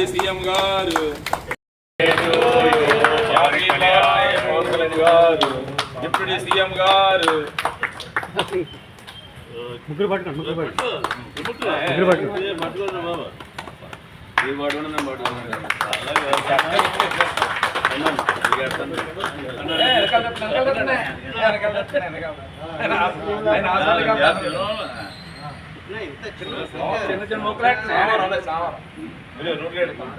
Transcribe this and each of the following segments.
Deputy CM గారు happy birthday Pawan Kalyan గారు deputy CM గారు ముగ్గురు పట్టుకోండి ముగ్గురు పట్టుకోండి ముగ్గురు పట్టుకోండి ఈ పడుకున్నా నేను పడుకున్నాను చిన్న చిన్న ముక్కలే సాంబార్ అలా సాంబార్ రోడ్లు ఎడుతాం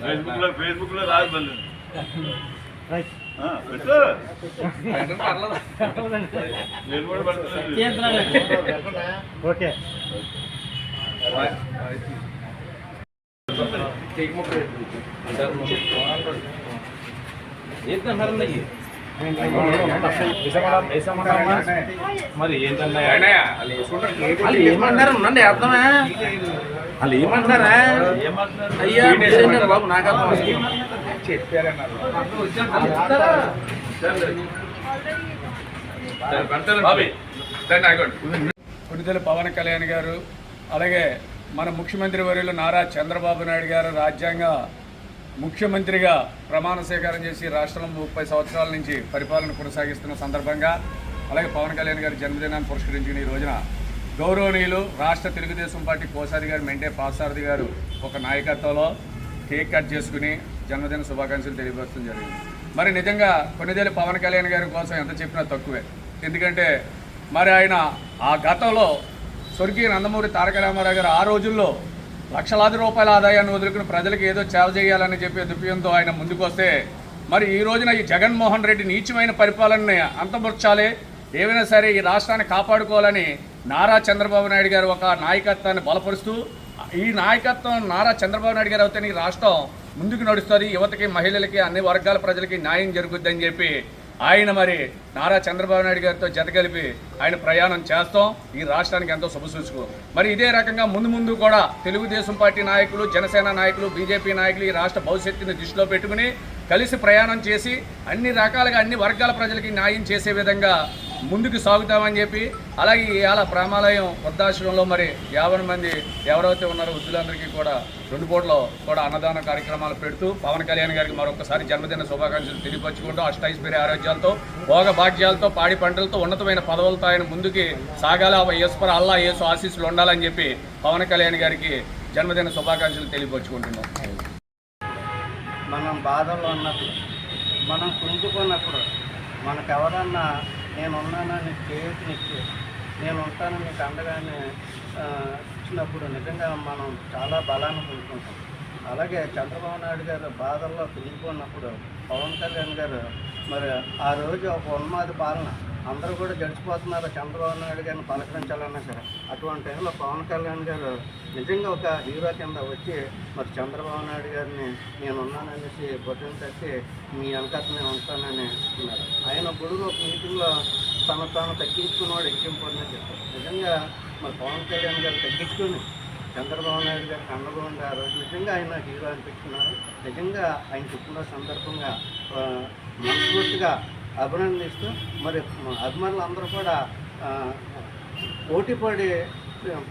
ఫేస్బుక్లో ఫేస్బుక్లో రాదు మళ్ళీ పెట్టు నేను కూడా పెడతాను ఓకే. మరి వాళ్ళు ఏమంటారు ఉండండి అర్థమే వాళ్ళు ఏమంటారా అయ్యా మీరేంటారు బాబు. నాకు అర్థం కొనిదెల పవన్ కళ్యాణ్ గారు అలాగే మన ముఖ్యమంత్రి వర్యులు నారా చంద్రబాబు నాయుడు గారు రాజ్యాంగ ముఖ్యమంత్రిగా ప్రమాణ స్వీకారం చేసి రాష్ట్రంలో ముప్పై సంవత్సరాల నుంచి పరిపాలన కొనసాగిస్తున్న సందర్భంగా అలాగే పవన్ కళ్యాణ్ గారి జన్మదినాన్ని పురస్కరించుకుని ఈ రోజున గౌరవనీయులు రాష్ట్ర తెలుగుదేశం పార్టీ కోసారి గారు మెంటే పాసారథి గారు ఒక నాయకత్వంలో కేక్ కట్ చేసుకుని జన్మదిన శుభాకాంక్షలు తెలియపరచడం జరిగింది. మరి నిజంగా కొన్నిదేళ్ళు పవన్ కళ్యాణ్ గారి కోసం ఎంత చెప్పినా తక్కువే. ఎందుకంటే మరి ఆయన ఆ గతంలో స్వర్గీయ నందమూరి తారక రామారావు గారు ఆ రోజుల్లో లక్షలాది రూపాయల ఆదాయాన్ని వదులుకుని ప్రజలకు ఏదో సేవ చేయాలని చెప్పే దుప్యంతో ఆయన ముందుకు వస్తే మరి ఈ రోజున ఈ జగన్మోహన్ రెడ్డి నీచమైన పరిపాలనని అంతమర్చాలి. ఏమైనా సరే ఈ రాష్ట్రాన్ని కాపాడుకోవాలని నారా చంద్రబాబు నాయుడు గారు ఒక నాయకత్వాన్ని బలపరుస్తూ ఈ నాయకత్వం నారా చంద్రబాబు నాయుడు గారు అవుతే ఈ రాష్ట్రం ముందుకు నడుస్తుంది. యువతకి మహిళలకి అన్ని వర్గాల ప్రజలకి న్యాయం జరుగుద్దని చెప్పి ఆయన మరి నారా చంద్రబాబు నాయుడు గారితో జతగలిపి ఆయన ప్రయాణం చేస్తాం. ఈ రాష్ట్రానికి ఎంతో శుభసూచకం మరి ఇదే రకంగా ముందు ముందు కూడా తెలుగుదేశం పార్టీ నాయకులు జనసేన నాయకులు బీజేపీ నాయకులు ఈ రాష్ట్ర భవిష్యత్తుని దృష్టిలో పెట్టుకుని కలిసి ప్రయాణం చేసి అన్ని రకాలుగా అన్ని వర్గాల ప్రజలకి న్యాయం చేసే విధంగా ముందుకు సాగుతామని చెప్పి అలాగే ఇవాళ ప్రేమాలయం వృద్ధాశ్రమంలో మరి యాభై మంది ఎవరైతే ఉన్నారో వృద్ధులందరికీ కూడా రెండు పూటలో కూడా అన్నదాన కార్యక్రమాలు పెడుతూ పవన్ కళ్యాణ్ గారికి మరొకసారి జన్మదిన శుభాకాంక్షలు తెలియపరుచుకుంటూ అష్టైశ్వర్య ఆరోగ్యాలతో భోగ భాగ్యాలతో పాడి పంటలతో ఉన్నతమైన పదవులతో ఆయన ముందుకి సాగాల. ఈశ్వర అల్లా యేసు ఆశీస్సులు ఉండాలని చెప్పి పవన్ కళ్యాణ్ గారికి జన్మదిన శుభాకాంక్షలు తెలియపరుచుకుంటున్నాం. మనం బాధల్లో ఉన్నప్పుడు మనం కుంచుకున్నప్పుడు మనకు ఎవరన్నా నేను ఉన్నానని చేతినిచ్చి నేను ఉంటాను నీకు అండగానే ఇచ్చినప్పుడు నిజంగా మనం చాలా బలాన్ని పొందుకుంటాం. అలాగే చంద్రబాబు నాయుడు గారు బాధల్లో కుంగిపోయినప్పుడు పవన్ కళ్యాణ్ గారు మరి ఆ రోజు ఒక ఉన్మాది పాలన అందరూ కూడా గడిచిపోతున్నారు చంద్రబాబు నాయుడు గారిని పలకరించాలన్నా సరే. అటువంటి టైంలో పవన్ కళ్యాణ్ గారు నిజంగా ఒక హీరో కింద వచ్చి మరి చంద్రబాబు నాయుడు గారిని నేను ఉన్నాననేసి బొట్టును తట్టి మీ వెనకాల నేను ఉంటానని అన్నారు. ఆయన గుడిలో ఒక మీటింగ్లో తను తాను తగ్గించుకున్నవాడు ఎక్కింపని చెప్పారు. నిజంగా మరి పవన్ కళ్యాణ్ గారు తగ్గించుకుని చంద్రబాబు నాయుడు గారికి అండగా ఆ రోజు నిజంగా ఆయన హీరో అనిపించుకున్నారు. నిజంగా ఆయన చెప్పుకున్న సందర్భంగా మనస్ఫూర్తిగా అభినందిస్తూ మరి అభిమానులు అందరూ కూడా ఆ, పోటీపడి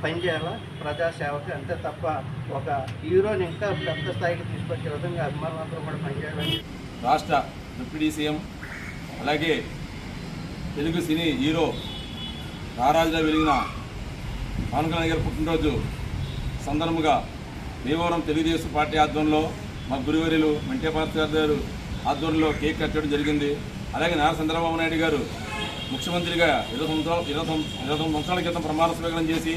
పనిచేయాలా? ప్రజాసేవకి అంతే తప్ప ఒక హీరోని ఇంకా పెద్ద స్థాయికి తీసుకొచ్చే విధంగా అభిమానులందరూ కూడా పనిచేయాలని రాష్ట్ర డిప్యూటీ సీఎం అలాగే తెలుగు సినీ హీరో రారాజుగా వెలిగిన పవన్ కళ్యాణ్ గారి పుట్టినరోజు సందర్భంగా భీమవరం తెలుగుదేశం పార్టీ ఆధ్వర్యంలో మా గురువర్యులు వెంకయ్య గారు ఆధ్వర్యంలో కేక్ కట్టడం జరిగింది. అలాగే నారా చంద్రబాబు నాయుడు గారు ముఖ్యమంత్రిగా ఇరవై సంవత్సరాలు ఇరవై ఇరవై తొమ్మిది సంవత్సరాల క్రితం ప్రమాణ స్వీకారం చేసి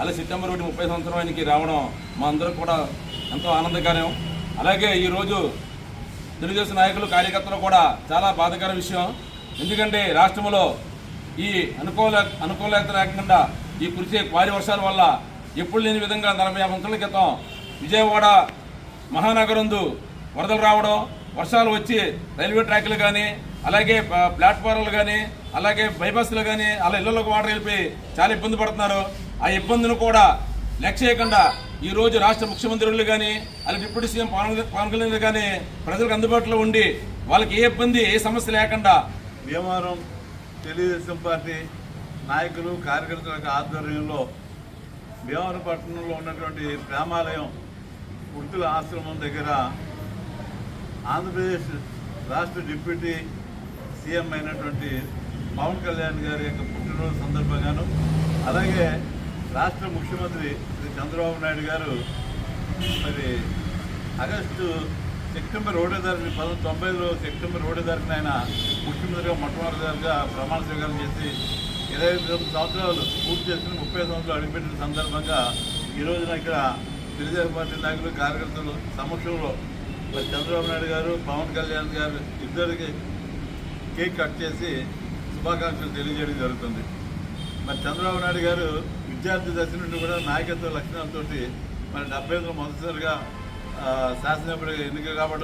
అలాగే సెప్టెంబర్ ఒకటి ముప్పై సంవత్సరం ఆయనకి రావడం మా అందరం కూడా ఎంతో ఆనందకరం. అలాగే ఈరోజు తెలుగుదేశం నాయకులు కార్యకర్తలు కూడా చాలా బాధాకర విషయం. ఎందుకంటే రాష్ట్రంలో ఈ అనుకూల అనుకూలత లేకుండా ఈ కురిసే భారీ వర్షాల వల్ల ఎప్పుడు లేని విధంగా నలభై యాభై సంవత్సరాల క్రితం విజయవాడ మహానగరందు వరదలు రావడం వర్షాలు వచ్చి రైల్వే ట్రాక్లు కానీ అలాగే ప్లాట్ఫారాలు కానీ అలాగే బైపాస్లు కానీ అలా ఇళ్ళలోకి వాటర్ వెళ్ళిపోయి చాలా ఇబ్బంది పడుతున్నారు. ఆ ఇబ్బందులు కూడా లెక్క చేయకుండా ఈరోజు రాష్ట్ర ముఖ్యమంత్రులు కానీ అలా డిప్యూటీ సీఎం పవన్ పవన్ కళ్యాణ్ కానీ ప్రజలకు అందుబాటులో ఉండి వాళ్ళకి ఏ ఇబ్బంది ఏ సమస్య లేకుండా భీమవరం తెలుగుదేశం పార్టీ నాయకులు కార్యకర్తల యొక్క ఆధ్వర్యంలో భీమవరం పట్టణంలో ఉన్నటువంటి ప్రేమాలయం గుర్తుల ఆశ్రమం దగ్గర ఆంధ్రప్రదేశ్ రాష్ట్ర డిప్యూటీ సీఎం అయినటువంటి పవన్ కళ్యాణ్ గారి యొక్క పుట్టినరోజు సందర్భంగాను అలాగే రాష్ట్ర ముఖ్యమంత్రి శ్రీ చంద్రబాబు నాయుడు గారు మరి ఆగస్టు సెప్టెంబర్ ఒకటో తారీఖు పంతొమ్మిది తొంభైలో సెప్టెంబర్ ఒకటో తారీఖున ఆయన ముఖ్యమంత్రిగా మొట్టమొదటిసారిగా ప్రమాణ స్వీకారం చేసి ఇరవై తొమ్మిది సంవత్సరాలు పూర్తి చేసుకుని ముప్పై సంవత్సరాలు అడుగుపెట్టిన సందర్భంగా ఈ రోజున ఇక్కడ తెలుగుదేశం పార్టీ నాయకులు కార్యకర్తలు సమక్షంలో మరి చంద్రబాబు నాయుడు గారు పవన్ కళ్యాణ్ గారు ఇద్దరికి కేక్ కట్ చేసి శుభాకాంక్షలు తెలియజేయడం జరుగుతుంది. మరి చంద్రబాబు నాయుడు గారు విద్యార్థి దశ నుండి కూడా నాయకత్వ లక్షణాలతోటి మన డెబ్బై ఐదులో మొదటిసారిగా ఆ, శాసనసభ్యుడిగా ఎన్నిక కావడం